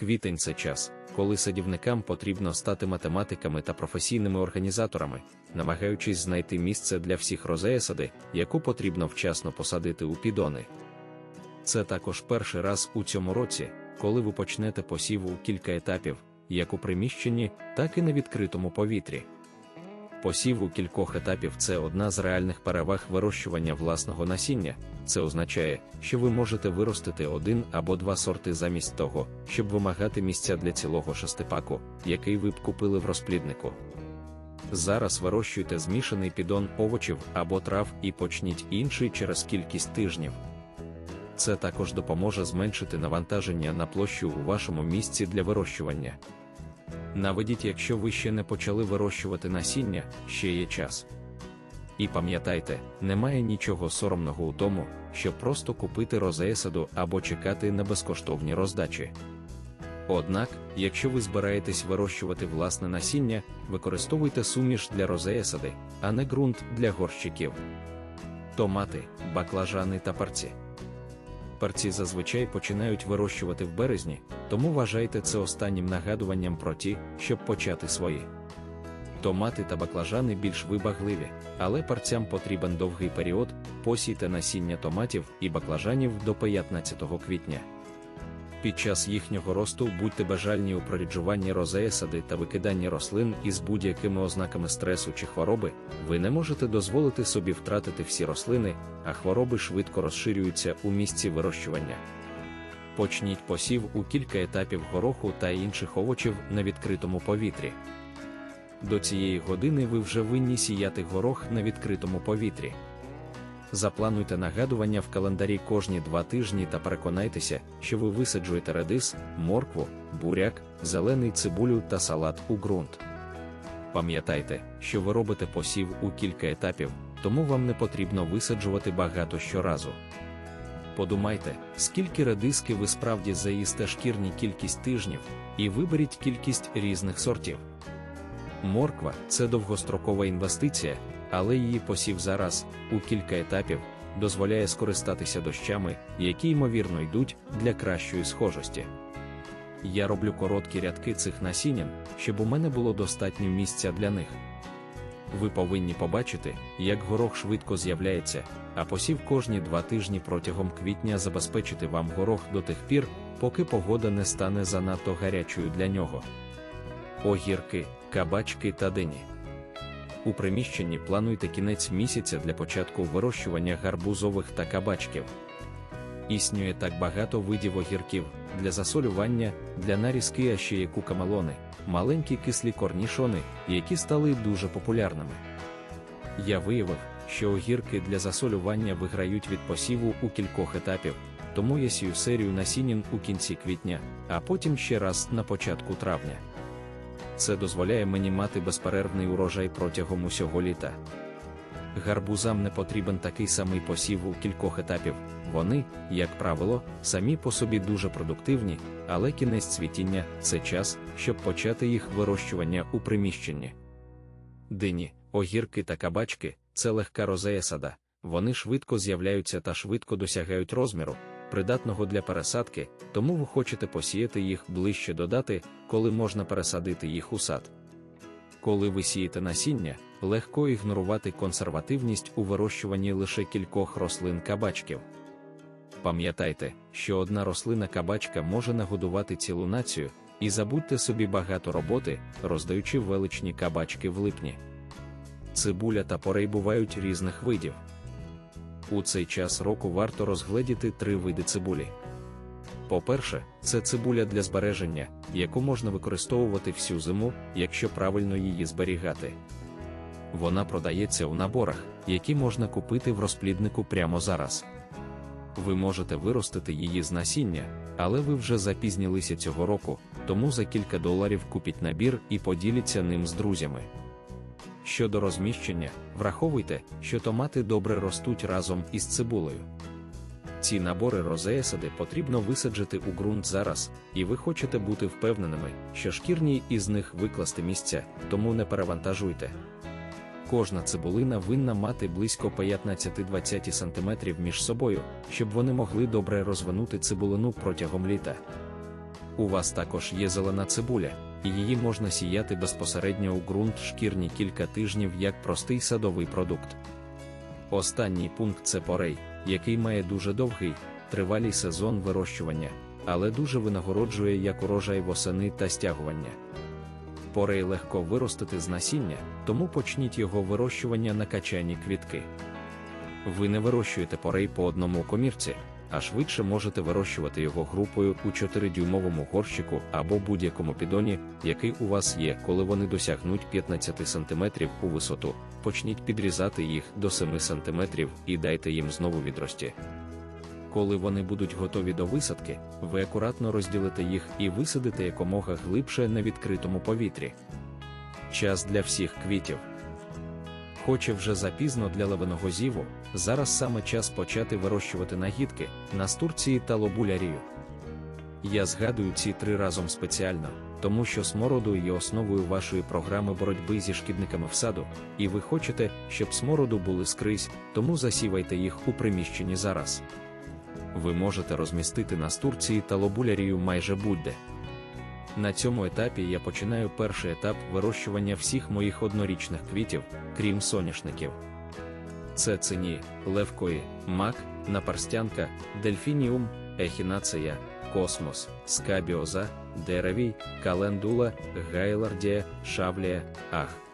Квітень це час, коли садівникам потрібно стати математиками та професійними організаторами, намагаючись знайти місце для всіх розеясади, яку потрібно вчасно посадити у підони. Це також перший раз у цьому році, коли ви почнете посів у кілька етапів, як у приміщенні, так і на відкритому повітрі. Посів у кількох етапів це одна з реальних переваг вирощування власного насіння. Це означає, що ви можете виростити один або два сорти замість того, щоб вимагати місця для цілого шестипаку, який ви б купили в розпліднику. Зараз вирощуйте змішаний підон овочів або трав і почніть інший через кількість тижнів. Це також допоможе зменшити навантаження на площу у вашому місці для вирощування. Наведіть, якщо ви ще не почали вирощувати насіння, ще є час. І пам'ятайте, немає нічого соромного у тому, щоб просто купити розеясаду або чекати на безкоштовні роздачі. Однак, якщо ви збираєтесь вирощувати власне насіння, використовуйте суміш для розеясади, а не ґрунт для горщиків. Томати, баклажани та парці. Перці зазвичай починають вирощувати в березні, тому вважайте це останнім нагадуванням про ті, щоб почати свої. Томати та баклажани більш вибагливі, але парцям потрібен довгий період, посійте насіння томатів і баклажанів до 15 квітня. Під час їхнього росту будьте бажальні у проріджуванні розеясади та викиданні рослин із будь-якими ознаками стресу чи хвороби, ви не можете дозволити собі втратити всі рослини, а хвороби швидко розширюються у місці вирощування. Почніть посів у кілька етапів гороху та інших овочів на відкритому повітрі. До цієї години ви вже винні сіяти горох на відкритому повітрі. Заплануйте нагадування в календарі кожні два тижні та переконайтеся, що ви висаджуєте редис, моркву, буряк, зелений цибулю та салат у ґрунт. Пам'ятайте, що ви робите посів у кілька етапів, тому вам не потрібно висаджувати багато щоразу. Подумайте, скільки редиски ви справді заїсте шкірні кількість тижнів, і виберіть кількість різних сортів. Морква це довгострокова інвестиція, але її посів зараз, у кілька етапів, дозволяє скористатися дощами, які ймовірно йдуть для кращої схожості. Я роблю короткі рядки цих насінин, щоб у мене було достатньо місця для них. Ви повинні побачити, як горох швидко з'являється, а посів кожні два тижні протягом квітня забезпечити вам горох до тих пір, поки погода не стане занадто гарячою для нього. Огірки, кабачки та дині. У приміщенні плануйте кінець місяця для початку вирощування гарбузових та кабачків. Існує так багато видів огірків для засолювання, для нарізки, а ще є кукамелони, маленькі кислі корнішони, які стали дуже популярними. Я виявив, що огірки для засолювання виграють від посіву у кількох етапів, тому я сію серію насінин у кінці квітня, а потім ще раз на початку травня. Це дозволяє мені мати безперервний урожай протягом усього літа. Гарбузам не потрібен такий самий посів у кількох етапів. Вони, як правило, самі по собі дуже продуктивні, але кінець цвітіння це час, щоб почати їх вирощування у приміщенні. Дині, огірки та кабачки це легка розея сада. Вони швидко з'являються та швидко досягають розміру, придатного для пересадки, тому ви хочете посіяти їх ближче до дати, коли можна пересадити їх у сад. Коли ви сієте насіння, легко ігнорувати консервативність у вирощуванні лише кількох рослин кабачків. Пам'ятайте, що одна рослина кабачка може нагодувати цілу націю, і забудьте собі багато роботи, роздаючи величні кабачки в липні. Цибуля та порей бувають різних видів. У цей час року варто розгледіти три види цибулі. По-перше, це цибуля для збереження, яку можна використовувати всю зиму, якщо правильно її зберігати. Вона продається у наборах, які можна купити в розпліднику прямо зараз. Ви можете виростити її з насіння, але ви вже запізнілися цього року, тому за кілька доларів купіть набір і поділіться ним з друзями. Щодо розміщення, враховуйте, що томати добре ростуть разом із цибулею. Ці набори розеясади потрібно висаджити у ґрунт зараз, і ви хочете бути впевненими, що шкірні із них викласти місця, тому не перевантажуйте. Кожна цибулина винна мати близько 15-20 см між собою, щоб вони могли добре розвинути цибулину протягом літа. У вас також є зелена цибуля, і її можна сіяти безпосередньо у ґрунт шкірні кілька тижнів як простий садовий продукт. Останній пункт це порей, який має дуже довгий, тривалий сезон вирощування, але дуже винагороджує як урожай восени та стягування. Порей легко виростити з насіння, тому почніть його вирощування на качані квітки. Ви не вирощуєте порей по одному комірці, а швидше можете вирощувати його групою у 4-дюймовому горщику або будь-якому підоні, який у вас є, коли вони досягнуть 15 см у висоту. Почніть підрізати їх до 7 см і дайте їм знову відрості. Коли вони будуть готові до висадки, ви акуратно розділите їх і висадите якомога глибше на відкритому повітрі. Час для всіх квітів. Хоче вже запізно для левиного зіву, зараз саме час почати вирощувати нагідки, настурції та лобулярію. Я згадую ці три разом спеціально, тому що смороду є основою вашої програми боротьби зі шкідниками в саду, і ви хочете, щоб смороду були скрізь, тому засівайте їх у приміщенні зараз. Ви можете розмістити настурції та лобулярію майже будь-де. На цьому етапі я починаю перший етап вирощування всіх моїх однорічних квітів, крім соняшників. Це цині, левкої, мак, напарстянка, дельфініум, ехінацея, космос, скабіоза, деревій, календула, гайлардія, шавлія, ах.